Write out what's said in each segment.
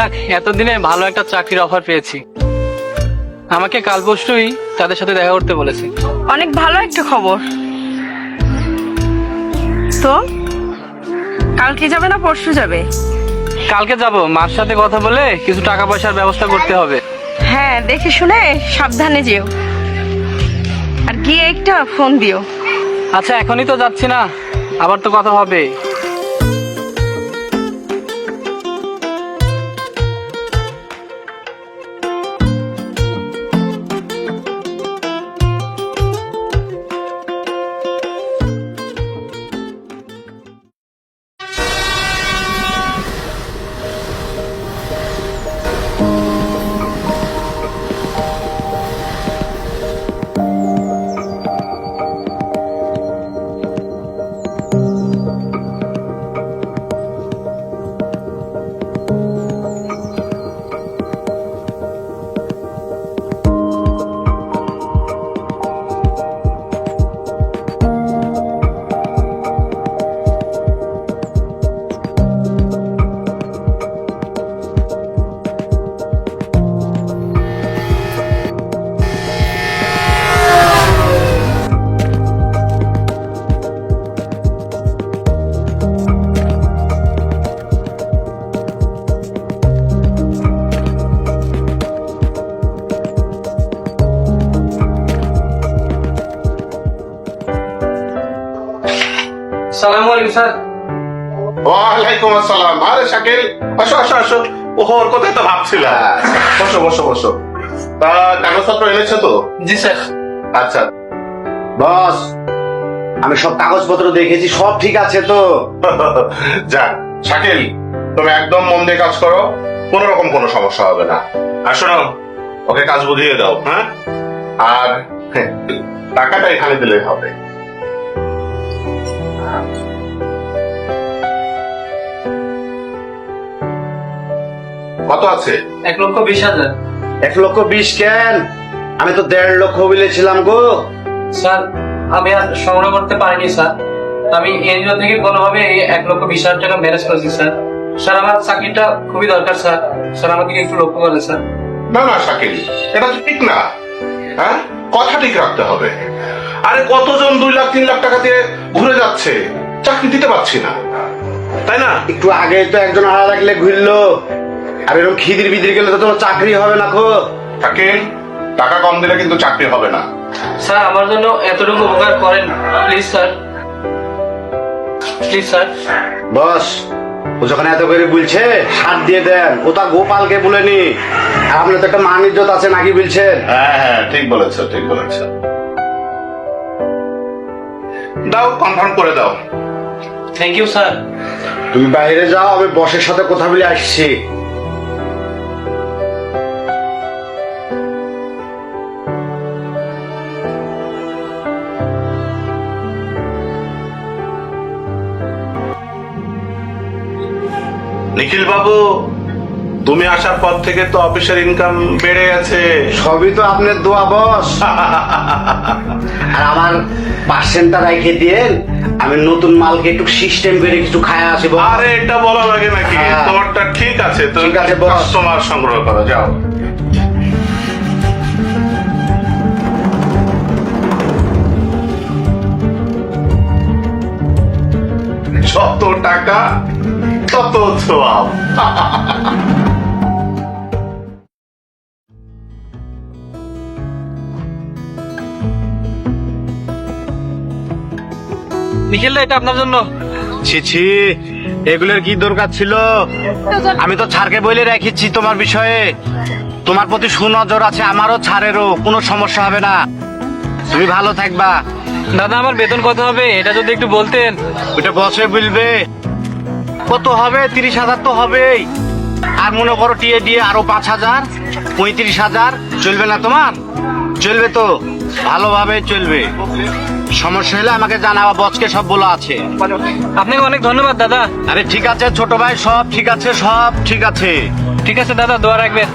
যাক এতদিনে ভালো একটা চাকরির অফার পেয়েছি। আমাকে কাল পরশুই তাদের সাথে দেখা করতে বলেছে। অনেক ভালো একটা খবর। তো? কালকে যাবে না পরশু যাবে? কালকে যাব মার সাথে কথা বলে কিছু টাকা পয়সার ব্যবস্থা করতে হবে। হ্যাঁ দেখে শুনে সাবধানে যেও। আর গিয়ে একটা ফোন দিও। আচ্ছা এখনই তো যাচ্ছি না আবার তো কথা হবে। ওয়ালাইকুম আসসালাম। আরে শাকিল আসো আসো আসো। ওহ ওর কথাই তো ভাবছিলাম। বসো বসো বসো। তা কাগজপত্র এনেছো তো? জি স্যার। আচ্ছা। বস আমি সব কাগজপত্র দেখেছি সব ঠিক আছে তো? যাক শাকিল তুমি একদম মন দিয়ে কাজ করো। কোন রকম কোনো সমস্যা হবে না। আর শোনো ওকে কাজ বুঝিয়ে দাও হ্যাঁ? আর হ্যাঁ, টাকাটা এখানে দিলে হবে। কত আছে? এক লক্ষ বিশ হাজার। এক লক্ষ বিশ কেন? আমি তো দেড় লক্ষ বলেছিলাম গো। স্যার আমি আর সংগ্রহ করতে পারিনি স্যার। আমি এনজিও থেকে কোনোভাবে এই এক লক্ষ বিশ হাজার টাকা ম্যানেজ করেছি স্যার। স্যার আমার চাকরিটা খুবই দরকার স্যার। স্যার আমাকে একটু লক্ষ্য করেন স্যার। না না শাকিল এটা তো ঠিক না। হ্যাঁ? কথা ঠিক রাখতে হবে। আরে কতজন দুই লাখ তিন লাখ টাকা দিয়ে ঘুরে যাচ্ছে? চাকরি দিতে পারছি না। তাই না? একটু আগে তো একজন আড়া লাগলে ঘুরলো। আর এরকম খিদির বিদির গেলে তো তোমার চাকরি হবে না খো। টাকা কম দিলে কিন্তু চাকরি হবে না। স্যার আমার জন্য এতটুকু উপকার করেন। Please sir. Please sir. Boss ও যখন এত করে বলছে সার দিয়ে দেন। ও তা গোপালকে বলেনি। আর আপনার তো একটা মান ইজ্জত আছে নাকি বলছেন? হ্যাঁ হ্যাঁ ঠিক বলেছ ঠিক বলেছ। দাও কনফার্ম করে দাও। থ্যাংক ইউ স্যার তুমি বাইরে যাও আমি বসের সাথে কথা বলে আসছি। নিখিল বাবু তুমি আসার পর থেকে তো অফিসের ইনকাম বেড়ে গেছে। সবই তো আপনার দোয়া বস। আর আমার পার্সেন্টটা রেখে দিয়ে আমি নতুন মালকে একটু সিস্টেম করে কিছু খায় আসি আরে এটা বলা লাগে নাকি? হ্যাঁ। তোমারটা ঠিক আছে ঠিক আছে। কাস্টমার সংগ্রহ করো যাও। যত টাকা তত সোয়াব নিখিল এটা আপনার জন্য? ছি ছি এগুলোর কি দরকার ছিল? আমি তো ছাড়কে বলে রেখেছি তোমার বিষয়ে। তোমার প্রতি সুনজর আছে আমারও ছাড়েরও কোনো সমস্যা হবে না। তুমি ভালো থাকবা। দাদা আমার বেতন কত হবে? এটা যদি একটু বলতেন। ওটা বসে বলবে। কত হবে? তিরিশ হাজার তো হবেই। আর মনে করো টিয়ে দিয়ে আরও পাঁচ হাজার পঁয়ত্রিশ হাজার চলবে না তোমার? চলবে তো ভালোভাবে চলবে। সমস্যা হলে আমাকে জানাবা বসকে সব বলা আছে। আপনাকে অনেক ধন্যবাদ দাদা। আরে ঠিক আছে ছোট ভাই সব ঠিক আছে সব ঠিক আছে। ঠিক আছে দাদা দোয়া রাখবেন।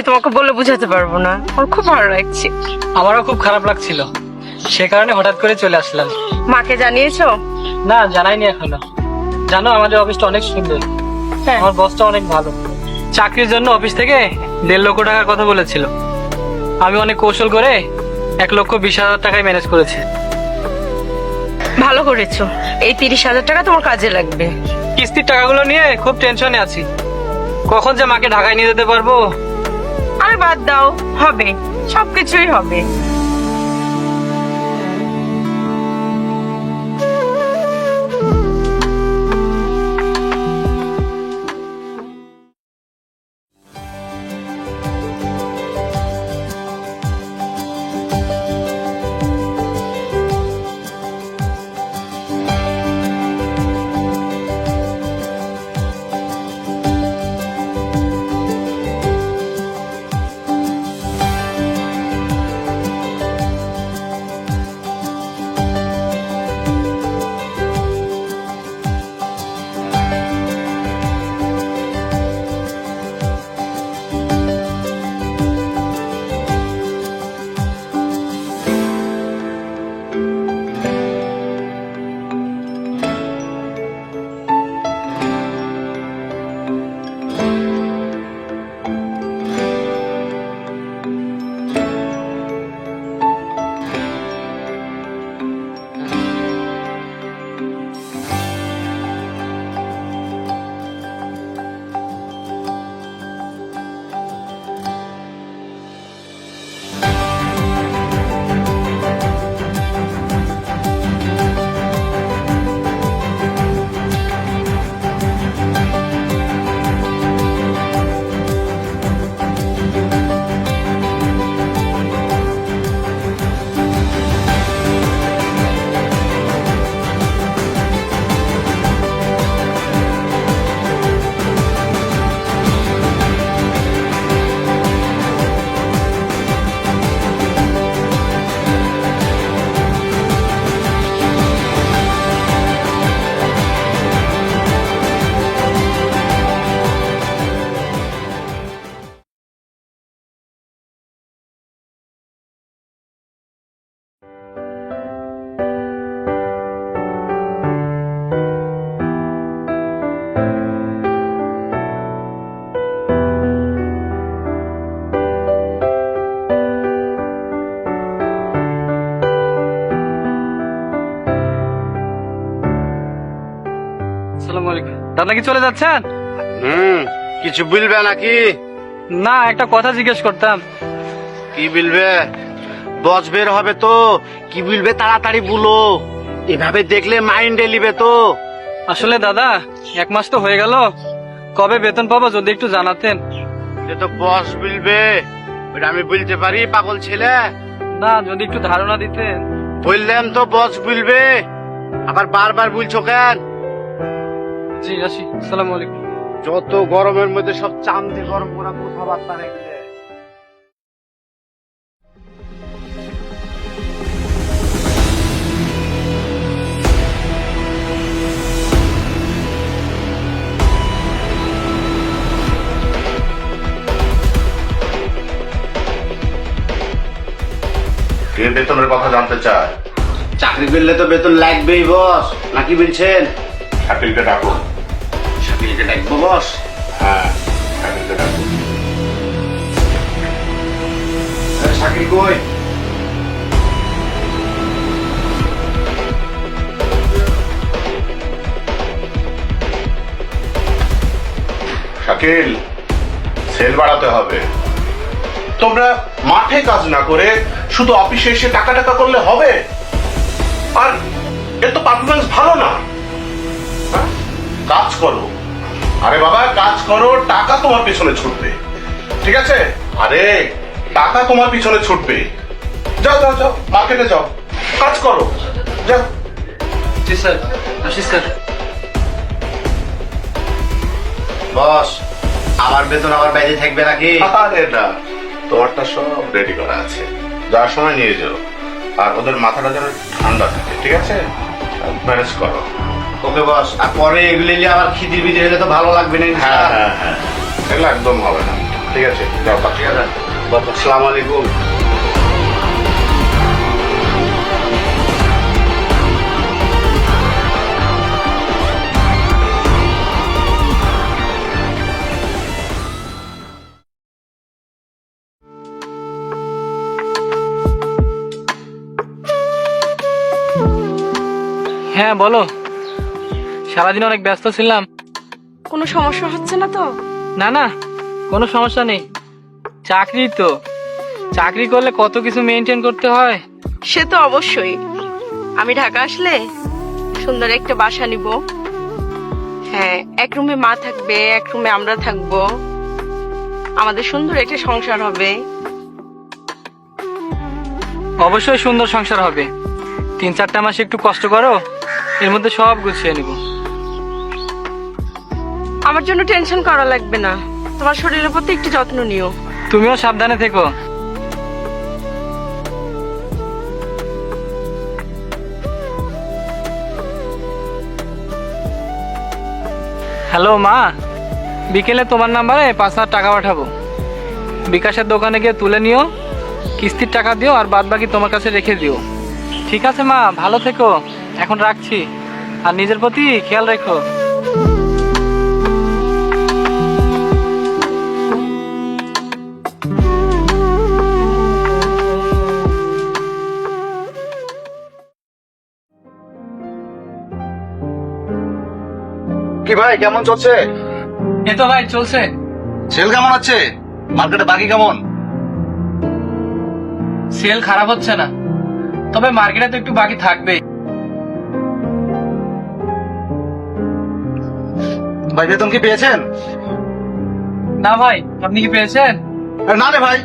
ভালো তোমাকে বলে বোঝাতে পারব না। আমার খুব ভালো লাগছে। আমারও খুব খারাপ লাগছিল। সে কারণে হঠাৎ করে চলে আসলাম। মাকে জানিয়েছো? না জানাইনি এখনও। জানো আমাদের অফিসটা অনেক সুন্দর। হ্যাঁ। আমার বসটা অনেক ভালো। চাকরির জন্য অফিস থেকে দেড় লক্ষ টাকার কথা বলেছিল। আমি অনেক কৌশল করে এক লক্ষ বিশ হাজার টাকায় ম্যানেজ করেছি। ভালো করেছ। এই তিরিশ হাজার টাকা তোমার কাজে লাগবে। কিস্তির টাকাগুলো নিয়ে খুব টেনশনে আছি। কখন যে মাকে ঢাকায় নিয়ে যেতে পারব? বাদ দাও হবে সবকিছুই হবে। দাদা কি চলে যাচ্ছেন? হুম কিছু বলবে নাকি? না একটা কথা জিজ্ঞেস করতাম। কি বলবে? বস বের হবে তো। কি বলবে তাড়াতাড়ি বলো। এভাবে দেখলে মাইন্ডে লিবে তো। আসলে দাদা এক মাস তো হয়ে গেল। কবে বেতন পাবো যদি একটু জানাতেন। সে তো বস বলবে। ওটা আমি বলতে পারি পাগল ছেলে। না যদি একটু ধারণা দিতেন। বললাম তো বস বলবে। আবার বারবার বলছো কেন? জি আসি। আসসালামু আলাইকুম। যত গরমের মধ্যে সব চান্দে গরম করা কথাবার্তা কে বেতনের কথা জানতে চায়। চাকরি করলে তো বেতন লাগবেই বস নাকি বলছেন? শাকিলকে ডাকো শাকিলকে ডাকবো বস। হ্যাঁ শাকিলকে ডাকো শাকিল কই? শাকিল, সেল বাড়াতে হবে। তোমরা মাঠে কাজ না করে শুধু অফিসে এসে টাকা টাকা করলে হবে? আর এর তো পারফরমেন্স ভালো না। হ্যাঁ? কাজ করো। আরে বাবা কাজ করো টাকা তোমার পিছনে ছুটবে। ঠিক আছে? আরে টাকা তোমার পিছনে ছুটবে। যাও যাও যাও মার্কেটে যাও। কাজ করো। যাও। জি স্যার আসি স্যার। বস আমার বেতন আমার বাইরে থাকবে নাকি? আরে না তোমারটা সব রেডি করা আছে। যাওয়ার সময় নিয়ে যাও। আর ওদের মাথাটা যেন ঠান্ডা থাকে ঠিক আছে? ম্যানেজ করো। ওকে বস আর পরে এগুলি নিয়ে আবার খিদির বিদির হলে তো ভালো লাগবে না হ্যাঁ হ্যাঁ হ্যাঁ। এগুলো একদম হবে না। ঠিক আছে যাও ঠিক আছে আসসালামু আলাইকুম। হ্যাঁ বলো। সারাদিন অনেক ব্যস্ত ছিলাম। কোনো সমস্যা হচ্ছে না তো? না না কোনো সমস্যা নেই। চাকরি তো। চাকরি করলে কত কিছু মেনটেন করতে হয়? সে তো অবশ্যই। আমি ঢাকা আসলে সুন্দর একটা বাসা নিব। হ্যাঁ এক রুমে মা থাকবে এক রুমে আমরা থাকব। আমাদের সুন্দর একটা সংসার হবে। অবশ্যই সুন্দর সংসার হবে। তিন চারটা মাস একটু কষ্ট করো এর মধ্যে সব গুছিয়ে নিব। আমার জন্য টেনশন করা লাগবে না। তোমার শরীরের প্রতি একটু যত্ন নিও। তুমিও সাবধানে থেকো। হ্যালো, মা। বিকেলে তোমার নাম্বারে পাঁচ হাজার টাকা পাঠাবো। বিকাশের দোকানে গিয়ে তুলে নিও, কিস্তির টাকা দিও, আর বাদ বাকি তোমার কাছে রেখে দিও। ঠিক আছে, মা। ভালো থেকো। এখন রাখছি। আর নিজের প্রতি খেয়াল রেখো। কি ভাই কেমন চলছে? এ তো ভাই চলছে। সেল কেমন আছে? মার্কেটে বাকি কেমন? সেল খারাপ হচ্ছে না। তবে মার্কেটে তো একটু বাকি থাকবে ভাই বেতন কি পেয়েছেন? না ভাই আপনি কি পেয়েছেন? না রে ভাই।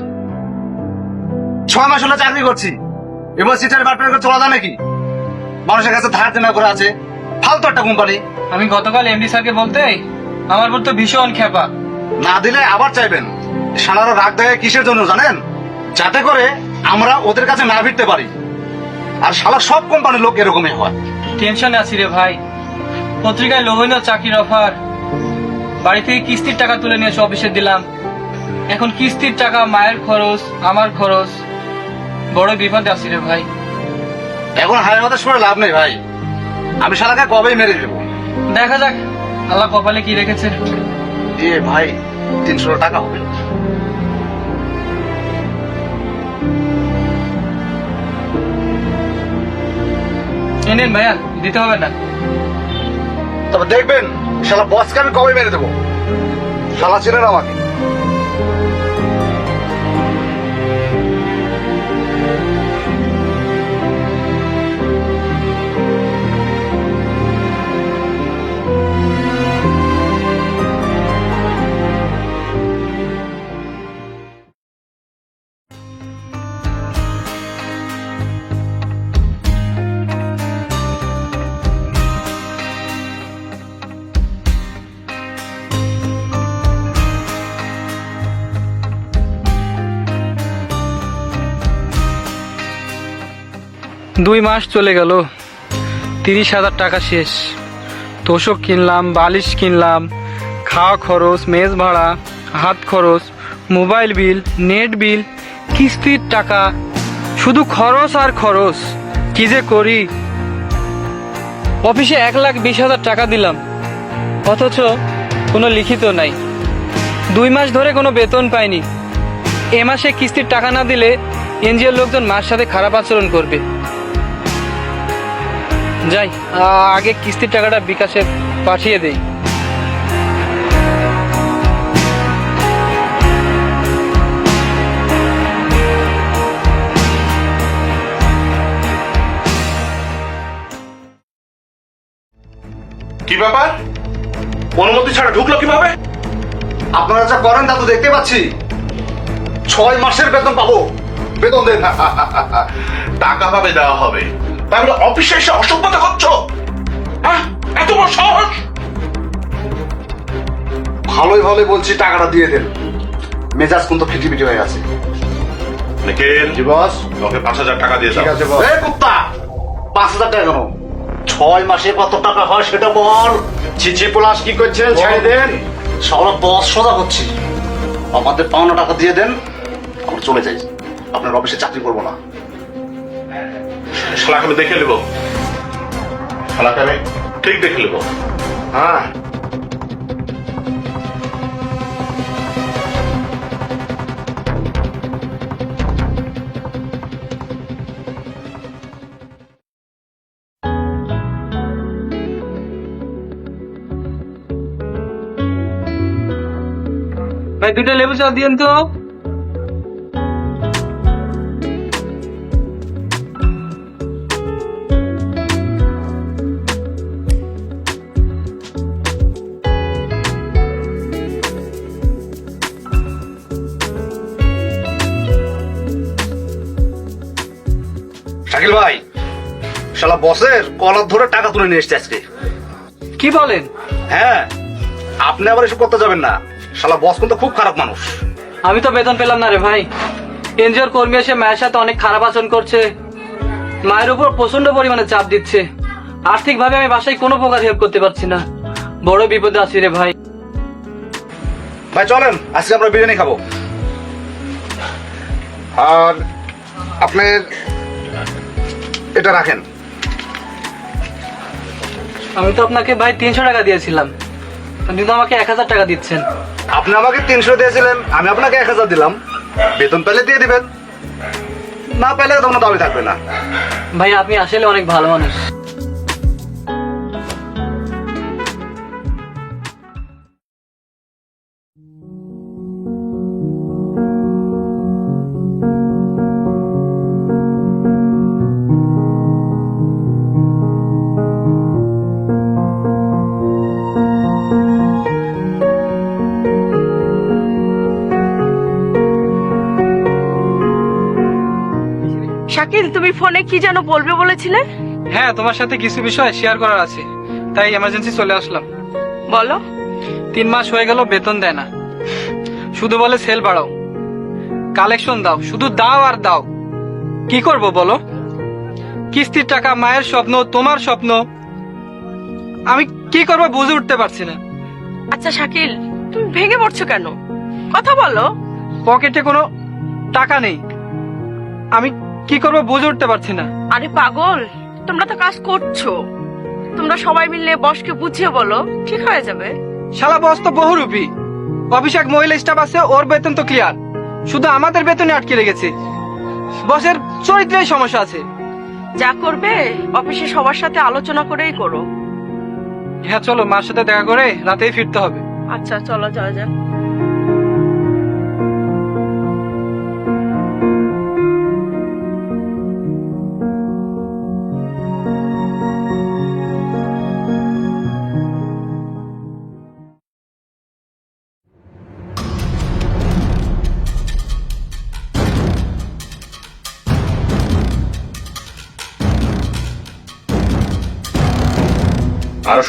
ছয় মাস হলো চাকরি করছি। এবার সিটার বাটপার চলা যায় নাকি? মানুষের কাছে ধার দেনা করে আছে। ফালতু একটা কোম্পানি আমি গতকাল এমডি স্যারকে বলতে আমার উপর তো ভীষণ খেপা না দিলে আবার চাইবেন? সানারা রাগ দেয় কিসের জন্য জানেন? যাতে করে আমরা ওদের কাছে না ফিরতে পারি। আর শালা সব কোম্পানির লোক এরকমই হয়। টেনশনে আছি রে ভাই। পত্রিকায় লোভনীয় চাকরির অফার। বাড়ি থেকে কিস্তির টাকা তুলে নিয়ে এসে অফিসে দিলাম। এখন কিস্তির টাকা মায়ের খরচ আমার খরচ। বড় বিপদে আছি রে ভাই। এখন হায় হতে শুনে লাভ নেই ভাই। আমি শালাকে কবেই মেরে দেবো? দেখা যাক আল্লাহ কপালে কি রেখেছে। এ ভাই তিনশো টাকা হবে। নিন ভাইয়া দিতে হবে না। তবে দেখবেন শালা বসকে আমি কবে মেরে দেবো? শালা ছিলেন আমাকে। দুই মাস চলে গেল। তিরিশ হাজার টাকা শেষ। তোষক কিনলাম, বালিশ কিনলাম, খাওয়া খরচ, মেজ ভাড়া, হাত খরচ, মোবাইল বিল, নেট বিল, কিস্তির টাকা, শুধু খরচ আর খরচ। কি যে করি? অফিসে এক লাখ বিশ হাজার টাকা দিলাম। অথচ কোনো লিখিত নাই। দুই মাস ধরে কোনো বেতন পাইনি। এ মাসে কিস্তির টাকা না দিলে এনজিওর লোকজন মার সাথে খারাপ আচরণ করবে। যাই আগে কিস্তির টাকাটা বিকাশে পাঠিয়ে দেই। কি ব্যাপার? অনুমতি ছাড়া ঢুকলো কীভাবে? আপনারা যা করেন তা তো দেখতে পাচ্ছি। ছয় মাসের বেতন পাবো। বেতন দেন। টাকা পাবে দেওয়া হবে। তাহলে অফিসে এসে অসভ্যতা করছ? হ্যাঁ? এত বড় সাহস? ভালোই ভালোই বলছি টাকাটা দিয়ে দেন। মেজাজ কিন্তু ফিটিফিটি হয়ে আছে নিখিল? জি বস। ওকে পাঁচ হাজার টাকা দিয়ে দাও। ঠিক আছে বস। এ কুত্তা! পাঁচ হাজার টাকা কেন? ছয় মাসে কত টাকা হয় সেটা বল। ছিচি প্লাস কি করছেন? ছেড়ে দেন। বস সোজা হচ্ছে। আমাদের পাওনা টাকা দিয়ে দেন। আমরা চলে যাই। আপনার অফিসে চাকরি করব না। শালাকে আমি দেখে নেব। শালাকে আমি ঠিক দেখে নেব। হ্যাঁ। ভাই দুটো লেবু চা দিয়েন তো। শালা বসের কলার ধরে টাকা তুলে নিয়ে এসছে আজকে। কি বলেন? হ্যাঁ আপনি আবার এসব করতে যাবেন না। শালা বস কিন্তু খুব খারাপ মানুষ। আমি তো বেতন পেলাম না রে ভাই। এনজিওর কর্মী এসে মায়ের সাথে অনেক খারাপ আচরণ করছে। মায়ের উপর প্রচণ্ড পরিমাণে চাপ দিচ্ছে। আর্থিকভাবে আমি বাসায় কোনো প্রকার হেল্প করতে পারছি না। বড় বিপদে আছি রে ভাই। ভাই চলেন আজকে আমরা বিরিয়ানি খাব। আর আপনার এটা রাখেন। আমি তো আপনাকে ভাই তিনশো টাকা দিয়েছিলাম। আপনি তো আমাকে এক হাজার টাকা দিচ্ছেন। আপনি আমাকে তিনশো দিয়েছিলেন আমি আপনাকে এক হাজার দিলাম। বেতন পেলে দিয়ে দিবেন। না পেলে তখন দাবি থাকবে না। ভাই আপনি আসলে অনেক ভালো মানুষ। শাকিল তুমি ফোনে কি যেন বলবে বলেছিলে? হ্যাঁ তোমার সাথে কিছু বিষয় শেয়ার করার আছে। তাই এমার্জেন্সি চলে আসলাম। বলো। তিন মাস হয়ে গেল বেতন দেয় না। শুধু বলে সেল বাড়াও। কালেকশন দাও শুধু দাও আর দাও। কি করব বলো? কিস্তির টাকা মায়ের স্বপ্ন তোমার স্বপ্ন। আমি কি করব বুঝে উঠতে পারছি না। আচ্ছা শাকিল তুমি ভেঙে পড়ছো কেন? কথা বলো। পকেটে কোনো টাকা নেই। আমি কি করব বুঝে উঠতে পারছি না। আরে পাগল তোমরা তো কাজ করছ। তোমরা সবাই মিলে বসকে বুঝিয়ে বলো ঠিক হয়ে যাবে। শালা বস তো বহুরূপী। এক মহিলা স্টাফ আছে ওর বেতন তো ক্লিয়ার শুধু আমাদের বেতনে আটকে রেখেছে। বসের চরিত্রেই সমস্যা আছে। যা করবে অফিসে সবার সাথে আলোচনা করেই করো। হ্যাঁ চলো মার সাথে দেখা করে রাতেই ফিরতে হবে। আচ্ছা চলো যাওয়া যাক।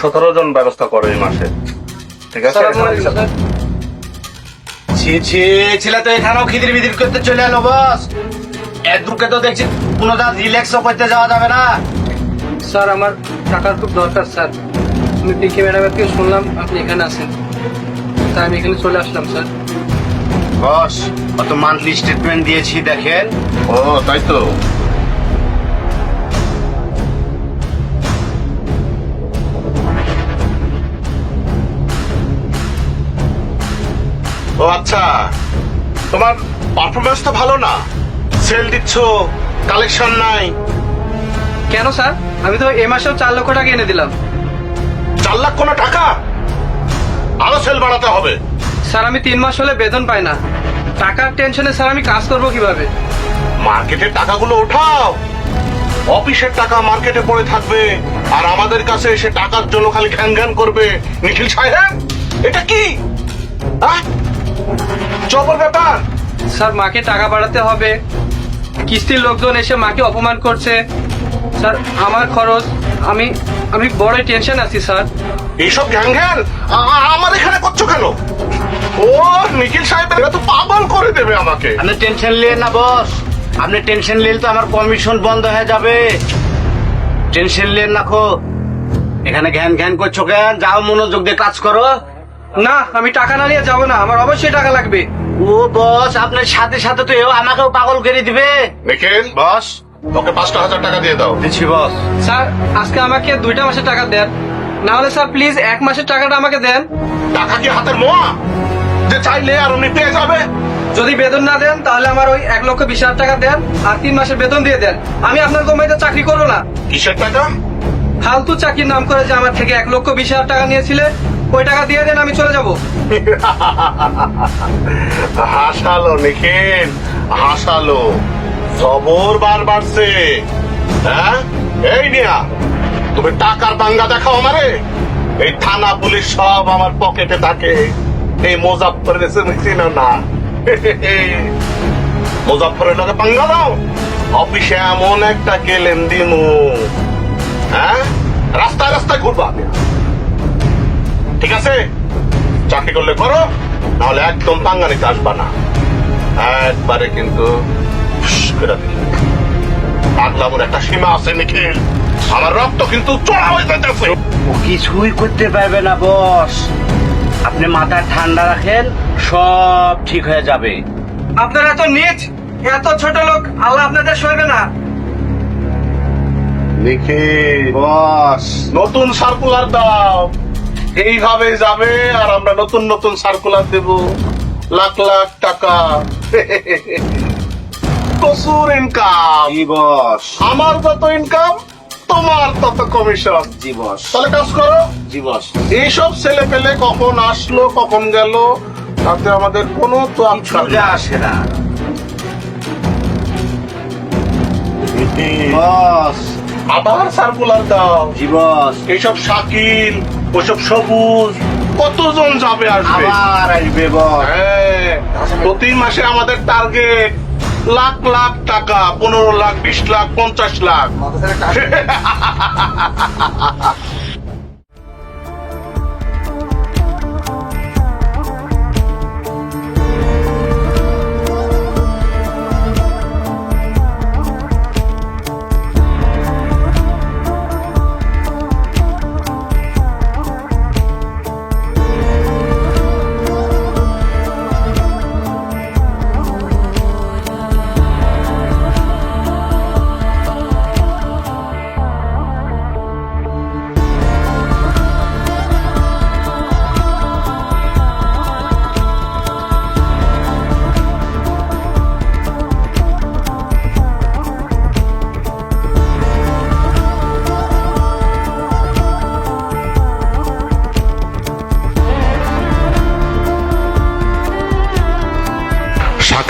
সতেরো জন ব্যবস্থা করো এই মাসে। ঠিক আছে? ছি ছি ছেলে তো এখানেও খিদির বিদির করতে চলে এলো বস। এদুকে তো দেখছি কোনো যা রিল্যাক্সও করতে যাওয়া যাবে না। স্যার আমার টাকার খুব দরকার স্যার। আমি পিকে ম্যাডামের থেকে শুনলাম আপনি এখানে আছেন। তাই আমি এখানে চলে আসলাম স্যার। বস অত মান্থলি স্টেটমেন্ট দিয়েছি দেখেন। ও তাই তো। ও আচ্ছা তোমার পারফরমেন্স তো ভালো না? সেল দিচ্ছ কালেকশন নাই। কেন স্যার? আমি তো এ মাসেও চার লক্ষ টাকা এনে দিলাম। চার লাখ কোনো টাকা? আরও সেল বাড়াতে হবে। স্যার আমি তিন মাস হলে বেতন পাই না। টাকার টেনশনে স্যার আমি কাজ করব কীভাবে? মার্কেটের টাকাগুলো ওঠাও। অফিসের টাকা মার্কেটে পড়ে থাকবে আর আমাদের কাছে এসে টাকার জন্য খালি ঘ্যান ঘ্যান করবে। নিখিল সাহেব এটা কি? আহ? জবর ব্যাপার। স্যার মাকে টাকা বাড়াতে হবে। কিস্তির লোকজন এসে মাকে অপমান করছে। স্যার আমার খরচ আমি আমি বড় টেনশন আছি স্যার। এইসব ঘ্যান ঘ্যান আমার এখানে করছ কেন? ও নিখিল সাহেব এরা তো পাগল করে দেবে আমাকে। আপনি টেনশন নিয়ে না বস। আপনি টেনশন নিলে তো আমার কমিশন বন্ধ হয়ে যাবে। টেনশন নিয়ে না খো। এখানে ঘ্যান ঘ্যান করছ কেন? যাও মনোযোগ দিয়ে কাজ করো। না আমি টাকা না নিয়ে যাব না আমার অবশ্যই টাকা লাগবে। ও বস আপনার সাথে সাথে তো এও আমাকেও পাগল করে দিবে। নিখিল বস ওকে পাঁচটা হাজার টাকা দিয়ে দাও। দিচ্ছি বস। স্যার আজকে আমাকে দুইটা মাসের টাকা দেন। না হলে স্যার প্লিজ এক মাসের টাকাটা আমাকে দেন। টাকা কি হাতের মোয়া? যে চাইলে আর উনি পেয়ে যাবে। যদি বেতন না দেন তাহলে আমার ওই এক লক্ষ বিশ হাজার টাকা দেন আর তিন মাসের বেতন দিয়ে দেন। আমি আপনার কোম্পানিতে চাকরি করব না। কিসের টাকা? ফালতু চাকরির নাম করে যে আমার থেকে এক লক্ষ বিশ হাজার টাকা নিয়েছিলে ওই টাকা দিয়ে দেন, আমি চলে যাব। হাসালো, নিখিল, হাসালো। খবর বার বাড়ছে। হ্যাঁ? এই নিয়া তুমি টাকার বাঙ্গা দেখাও আমারে। এই থানা পুলিশ সব আমার পকেটে থাকে। এই মোজাফর এসে চিন না? মোজাফরের লগে পাঙ্গা দাও। অফিসে এমন একটা গেলেন দিমু হ্যাঁ? রাস্তায় রাস্তায় ঘুরবা ঠিক আছে? চাকরি করলে করো নাহলে একদম পাঙ্গা নিতে আসবা না। একবারে কিন্তু। পাগলামোর একটা সীমা আছে নিখিল। আমার রক্ত কিন্তু চড়া হয়ে যাইতেছে। ও কিছুই করতে পারবে না বস। আপনি মাথা ঠান্ডা রাখেন সব ঠিক হয়ে যাবে। আপনারা এত নিচ এত ছোট লোক আল্লাহ আপনাদের সইবে না। নিখিল বস। নতুন সার্কুলার দাও। এইভাবে যাবে আর আমরা নতুন নতুন সার্কুলার দেব। লাখ লাখ টাকা। প্রচুর ইনকাম জি বস। আমার যত ইনকাম তোমার তত কমিশন জি বস। তাহলে কাজ করো। জি বস। এইসব ছেলে পেলে কখন আসলো কখন গেল তাতে আমাদের কোনো তো ছুটে আসে না। আবার সার্কুলার দাও। জি বস। এইসব শাকিল ওইসব সবুজ। কতজন যাবে আসবে? আবার আসবে হ্যাঁ প্রতি মাসে আমাদের টার্গেট লাখ লাখ টাকা পনেরো লাখ বিশ লাখ পঞ্চাশ লাখ।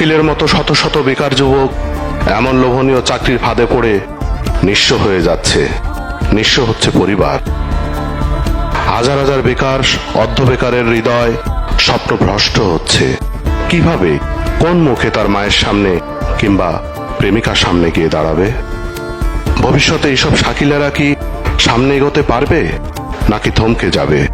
শাকিলের মতো শত শত বেকার যুবক এমন লোভনীয় চাকরির ফাঁদে পড়ে নিঃস্ব হয়ে যাচ্ছে। নিঃস্ব হচ্ছে পরিবার। হাজার হাজার বেকার, অর্ধ বেকারের হৃদয় স্বপ্ন ভ্রষ্ট হচ্ছে। কীভাবে? কোন মুখে তার মায়ের সামনে কিংবা প্রেমিকার সামনে গিয়ে দাঁড়াবে? ভবিষ্যতে এইসব শাকিলেরা কি সামনে এগোতে পারবে? নাকি থমকে যাবে?